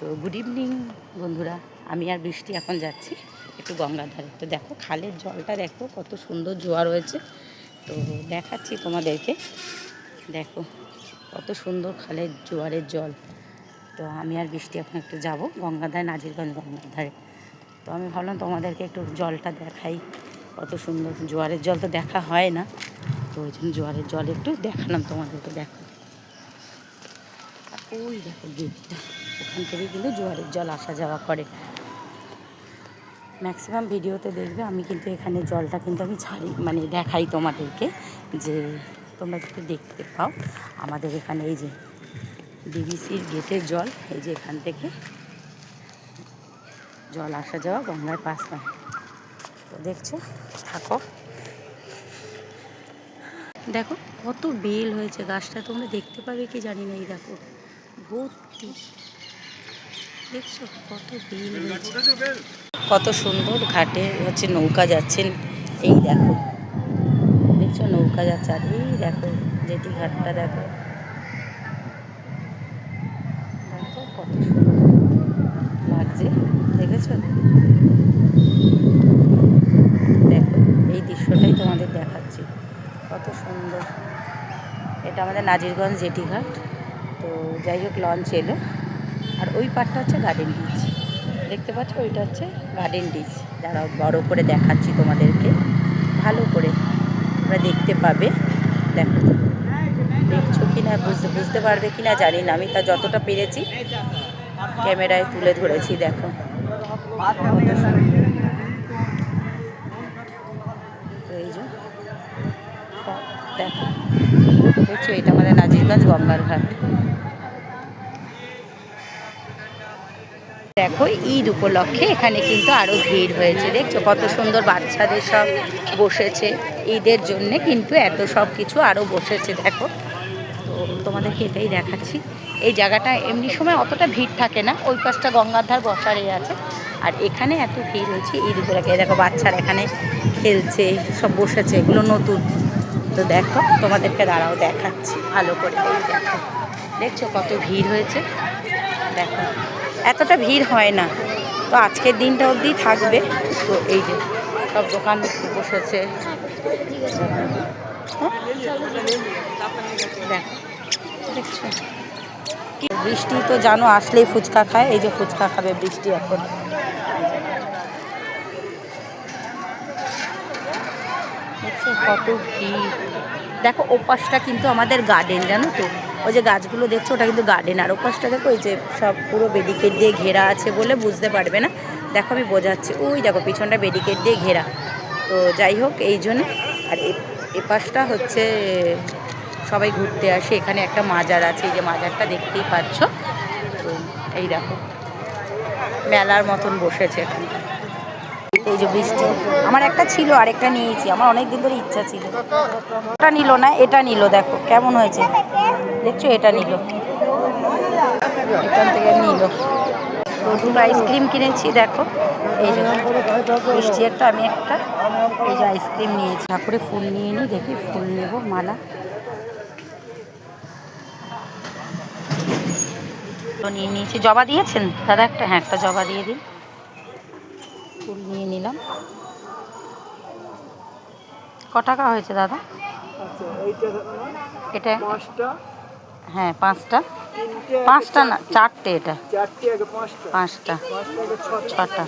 তো good evening বন্ধুরা। আমি আর বৃষ্টি এখন যাচ্ছি, একটু গঙ্গার ধারে। তো দেখো, খালের জলটা দেখো, কত সুন্দর জোয়ার হয়েছে। তো দেখাচ্ছি তোমাদেরকে। দেখো, কত সুন্দর খালের জোয়ারের জল। তো আমি আর বৃষ্টি এখন একটু যাব গঙ্গার ধারে, নাজিরগঞ্জ গঙ্গার ধারে। তো আমি ভাবলাম তোমাদেরকে একটু জলটা দেখাই। কত সুন্দর জোয়ারের জল তো দেখা হয় না। তো ওই জন্য জোয়ারের জল একটু দেখালাম তোমাদেরকে, দেখো। ওই দেখো গেটটা। ওখান থেকে কিন্তু জোয়ারের জল আসা যাওয়া করে। ম্যাক্সিমাম ভিডিওতে দেখবে আমি কিন্তু এখানে জলটা কিন্তু আমি ছাড়ি মানে দেখাই তোমাদেরকে যে তোমরা যদি দেখতে পাও। আমাদের এখানে এই যে ডিবিসির গেটের জল, এই যে এখান থেকে জল আসা যাওয়া গঙ্গার পাশ নয় তো দেখছ, থাকো। দেখো, কত বেল হয়েছে, গাছটা তোমরা দেখতে পাবে কি জানি না, এই দেখো। ভর্তি। দেখছ কত বেল কত সুন্দর ঘাটে হচ্ছে নৌকা যাচ্ছেন এই দেখো দেখছ নৌকা যাচ্ছে। আর এই দেখো যেটি ঘাটটা দেখো। দেখো কত সুন্দর লাগছে দেখেছ? দেখো এই দৃশ্যটাই তোমাদের দেখাচ্ছি। কত সুন্দর। এটা আমাদের নাজিরগঞ্জ জেটি ঘাট। তো যাই হোক লঞ্চ এলো। আর ওই পাটটা হচ্ছে গার্ডেন ডিচ দেখতে পাচ্ছ? ওইটা হচ্ছে গার্ডেন ডিচ যারা বড় করে দেখাচ্ছি তোমাদেরকে। ভালো করে তোমরা দেখতে পাবে। দেখো, দেখছ কি না বুঝতে বুঝতে পারবে কি না জানি না। আমি তা যতটা পেরেছি ক্যামেরায় তুলে ধরেছি, দেখো। দেখো। দেখছ, এটা আমাদের নাজিরগঞ্জ গঙ্গার ঘাট। দেখো, ঈদ উপলক্ষে এখানে কিন্তু আরও ভিড় হয়েছে। দেখছ, কত সুন্দর বাচ্চাদের সব বসেছে। ঈদের জন্যে কিন্তু এত সব কিছু আরও বসেছে, দেখো। তো তোমাদেরকে এটাই দেখাচ্ছি। এই জায়গাটা এমনি সময় অতটা ভিড় থাকে না, ওই পাশটা গঙ্গার ধার বসারে আছে। আর এখানে এত ভিড় হয়েছে ঈদ উপলক্ষে। দেখো, বাচ্চারা এখানে খেলছে, সব বসেছে, এগুলো নতুন। তো দেখো, তোমাদেরকে দাঁড়াও, দেখাচ্ছি। ভালো করে দেখো। দেখছ কত ভিড় হয়েছে? দেখো। এতটা ভিড় হয় না। তো আজকের দিনটা অবধি থাকবে। তো এই যে সব দোকান বসেছে। বৃষ্টি তো জানো আসলেই ফুচকা খায়। এই যে ফুচকা খাবে বৃষ্টি এখন। কত ভিড়। দেখো ওপাশটা কিন্তু আমাদের গার্ডেন জানো তো? ওই যে গাছগুলো দেখছ, ওটা কিন্তু গার্ডেন আর ওপাশটা দেখো ওই যে সব পুরো বেডিকেট দিয়ে ঘেরা আছে বলে বুঝতে পারবে না। দেখো আমি বোঝাচ্ছি। ওই দেখো, পিছনটা বেডিকেট দিয়ে ঘেরা। তো যাই হোক, এই জন্য। আর এ- এপাশটা হচ্ছে সবাই ঘুরতে আসে। এখানে একটা মাজার আছে, এই যে মাজারটা দেখতেই পাচ্ছ। তো এই দেখো, মেলার মতন বসেছে। এখানে এই যে বৃষ্টি। আমার একটা ছিল, আরেকটা নিয়েছি। আমার অনেক দিন ধরে ইচ্ছা ছিল। ওটা নিল না, এটা নিল, দেখো, কেমন হয়েছে? দেখছ এটা নিল। এখান থেকে নিল। দুটো আইসক্রিম কিনেছি দেখো। এই যে মিষ্টি একটা আমি একটা। এই যে আইসক্রিম নিয়েছি। ঠাকুরে ফুল নিয়ে নিই দেখি ফুল নেব মালা। নিয়ে নিয়েছি। জবা দিয়েছেন? দাদা একটা হ্যাঁ একটা জবা দিয়ে দিন। ফুল নিয়ে নিলাম। ক টাকা হয়েছে দাদা? আচ্ছা এটা? হ্যাঁ পাঁচটা। পাঁচটা না চারটে এটা। পাঁচটা। ছটা।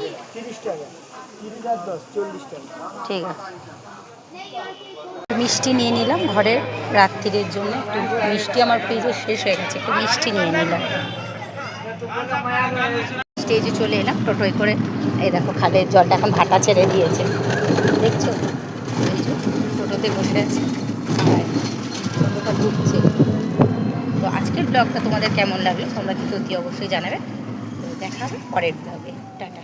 ঠিক আছে। মিষ্টি নিয়ে নিলাম ঘরের রাত্রিরের জন্য। একটু মিষ্টি আমার ফ্রিজে শেষ হয়ে গেছে একটু মিষ্টি নিয়ে নিলাম। স্টেজে চলে এলাম টোটোয় করে। এই দেখো খালের জলটা এখন ভাটা ছেড়ে দিয়েছে। দেখছ? টোটোতে বসে আছে। আর টোটোটা ঢুকছে। আজকের ব্লগটা তোমাদের কেমন লাগল তোমরা কিন্তু অতি অবশ্যই জানাবে। দেখা হবে পরের ব্লগে টাটা।